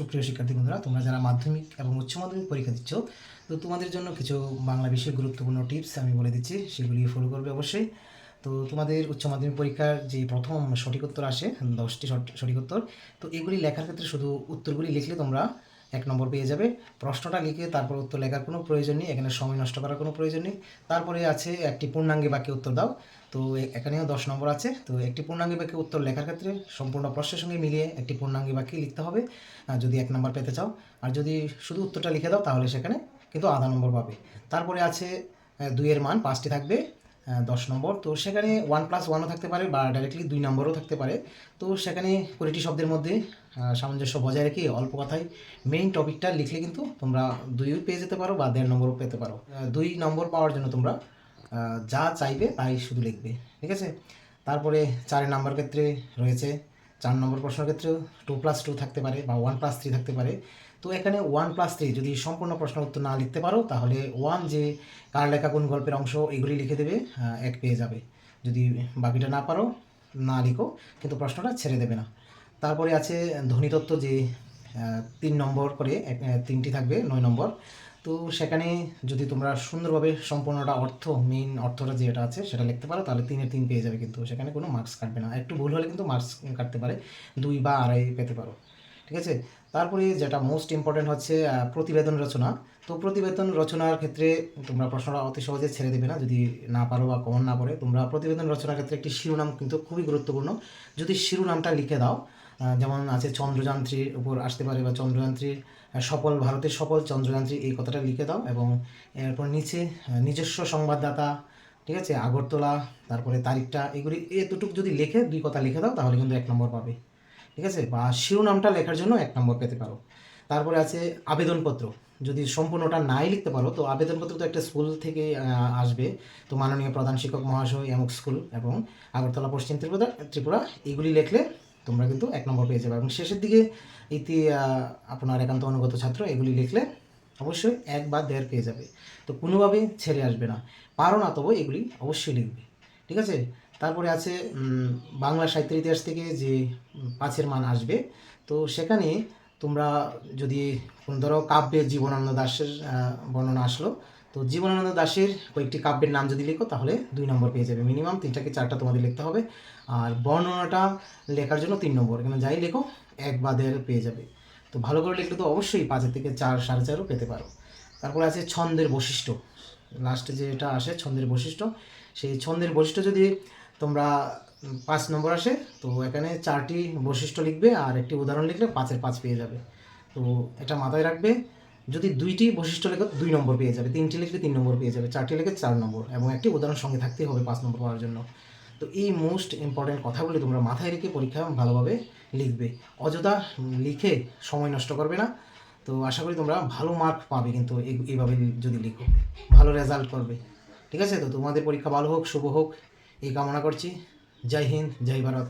সুপ্রিয় শিক্ষার্থী বন্ধুরা, তোমরা যারা মাধ্যমিক এবং উচ্চ মাধ্যমিক পরীক্ষা দিচ্ছ, তো তোমাদের জন্য কিছু বাংলা বিষয়ে গুরুত্বপূর্ণ টিপস আমি বলে দিচ্ছি, সেগুলি ফলো করবে অবশ্যই। তো তোমাদের উচ্চ মাধ্যমিক পরীক্ষার যে প্রথম সঠিক উত্তর আসে, দশটি সঠ- সঠিক উত্তর, তো এগুলি লেখার ক্ষেত্রে শুধু উত্তরগুলি লিখলে তোমরা এক নম্বর পেয়ে যাবে। প্রশ্নটা লিখে তারপর উত্তর লেখার কোনো প্রয়োজন নেই, এখানে সময় নষ্ট করার কোনো প্রয়োজন নেই। তারপরে আছে একটি পূর্ণাঙ্গে বাক্যে উত্তর দাও। তো এখানেও দশ নম্বর আছে। তো একটি পূর্ণাঙ্গী বাক্যে উত্তর লেখার ক্ষেত্রে সম্পূর্ণ প্রশ্নের সঙ্গে মিলিয়ে একটি পূর্ণাঙ্গী বাক্যে লিখতে হবে। যদি এক নম্বর পেতে চাও। আর যদি শুধু উত্তরটা লিখে দাও, তাহলে সেখানে কিন্তু আধা নম্বর পাবে। তারপরে আছে দুইয়ের মান, পাঁচটি থাকবে দশ নম্বর। তো সেখানে ওয়ান প্লাস ওয়ানও থাকতে পারে বা ডাইরেক্টলি দুই নম্বরও থাকতে পারে। তো সেখানে কুড়িটি শব্দের মধ্যে সামঞ্জস্য বজায় রেখে অল্প কথায় মেইন টপিকটা লিখলে কিন্তু তোমরা দুইও পেয়ে যেতে পারো বা দেড় নম্বরও পেতে পারো। দুই নম্বর পাওয়ার জন্য তোমরা যা চাইবে তাই শুধু লিখবে, ঠিক আছে? তারপরে চার নাম্বার ক্ষেত্রে রয়েছে, চার নম্বর প্রশ্নের ক্ষেত্রেও টু প্লাস টু থাকতে পারে বা ওয়ান প্লাস থ্রি থাকতে পারে। তো এখানে ওয়ান প্লাস থ্রি যদি সম্পূর্ণ প্রশ্ন উত্তর না লিখতে পারো, তাহলে ওয়ান যে কার লেখা কোন গল্পের অংশ, এগুলি লিখে দেবে এক পেয়ে যাবে। যদি বাকিটা না পারো, না লিখো, কিন্তু প্রশ্নটা ছেড়ে দেবে না। তারপরে আছে ধ্বনিতত্ত্ব যে তিন নম্বর করে তিনটি থাকবে, নয় নম্বর। তো সেখানে যদি তোমরা সুন্দরভাবে সম্পূর্ণটা অর্থ মেইন অর্থটা যেটা আছে সেটা লিখতে পারো, তাহলে তিনের তিন পেয়ে যাবে কিন্তু। সেখানে কোনো মার্কস কাটবে না। একটু ভুল হলে কিন্তু মার্কস কাটতে পারে। দুই বা আড়াই পেতে পারো। ঠিক আছে? তারপরে যেটা মোস্ট ইম্পর্টেন্ট হচ্ছে প্রতিবেদন রচনা। তো প্রতিবেদন রচনার ক্ষেত্রে তোমরা প্রশ্নটা অতি সহজে ছেড়ে দেবে না। যদি না পারো বা কমন না পড়ে, তোমরা প্রতিবেদন রচনার ক্ষেত্রে একটি শিরোনাম কিন্তু খুবই গুরুত্বপূর্ণ। যদি শিরোনামটা লিখে দাও যেমন আছে চন্দ্রযান্ত্রীর উপর আসতে পারে বা চন্দ্রযান্ত্রীর সফল ভারতের সফল চন্দ্রযান্ত্রী, এই কথাটা লিখে দাও এবং এরপর নিচে নিজস্ব সংবাদদাতা, ঠিক আছে, আগরতলা, তারপরে তারিখটা, এগুলি এতটুকু যদি লেখে, দুই কথা লিখে দাও, তাহলে কিন্তু এক নম্বর পাবে, ঠিক আছে? বা শিরোনামটা লেখার জন্য এক নম্বর পেতে পারো। তারপরে আছে আবেদনপত্র। যদি সম্পূর্ণটা নাই লিখতে পারো, তো আবেদনপত্র তো একটা স্কুল থেকে আসবে। তো মাননীয় প্রধান শিক্ষক মহাশয়, এমক স্কুল এবং আগরতলা, পশ্চিম ত্রিপুরা ত্রিপুরা, এগুলি লিখলে তোমরা কিন্তু এক নম্বর পেয়ে যাবে। এবং শেষের দিকে ইতি আপনার একান্ত অনুগত ছাত্র, এগুলি লিখলে অবশ্যই এক বা দেড় পেয়ে যাবে। তো কোনোভাবেই ছেড়ে আসবে না। পারো না তবু এগুলি অবশ্যই লিখবে। ঠিক আছে? তারপরে আছে বাংলা সাহিত্যের ইতিহাস থেকে যে পাঁচের মান আসবে। তো সেখানে তোমরা যদি, ধরো কাব্যের জীবনানন্দ দাসের বর্ণনা আসলো তো জীবনানন্দ দাসের কয়েকটি কাব্যের নাম যদি লিখো, তাহলে দুই নম্বর পেয়ে যাবে মিনিমাম তিনটা কি চারটা তোমাদের লিখতে হবে। আর বর্ণনাটা লেখার জন্য তিন নম্বর। এখানে যাই লেখো, এক বা দেড় পেয়ে যাবে। তো ভালো করে লিখলে তো অবশ্যই পাঁচের থেকে চার, সাড়ে চারও পেতে পারো। তারপরে আছে ছন্দের বৈশিষ্ট্য। লাস্টে যেটা আসে, ছন্দের বৈশিষ্ট্য। সেই ছন্দের বৈশিষ্ট্য যদি তোমরা পাঁচ নম্বর আসে, তো এখানে চারটি বৈশিষ্ট্য লিখবে আর একটি উদাহরণ লিখলে পাঁচের পাঁচ পেয়ে যাবে। তো এটা মাথায় রাখবে। যদি দুইটি বৈশিষ্ট্য লেখো, দুই নম্বর পেয়ে যাবে। তিনটি লিখলে তিন নম্বর পেয়ে যাবে, চারটি লিখে চার নম্বর এবং একটি উদাহরণ সঙ্গে থাকতেই হবে পাঁচ নম্বর পাওয়ার জন্য। তো এই মোস্ট ইম্পর্ট্যান্ট কথাগুলি তোমরা মাথায় রেখে পরীক্ষা ভালোভাবে লিখবে। অযথা লিখে সময় নষ্ট করবে না। তো আশা করি তোমরা ভালো মার্ক পাবে কিন্তু এই- এইভাবে যদি লিখো। ভালো রেজাল্ট করবে। ঠিক আছে? তো তোমাদের পরীক্ষা ভালো হোক, শুভ হোক, এই কামনা করছি। জয় হিন্দ, জয় ভারত।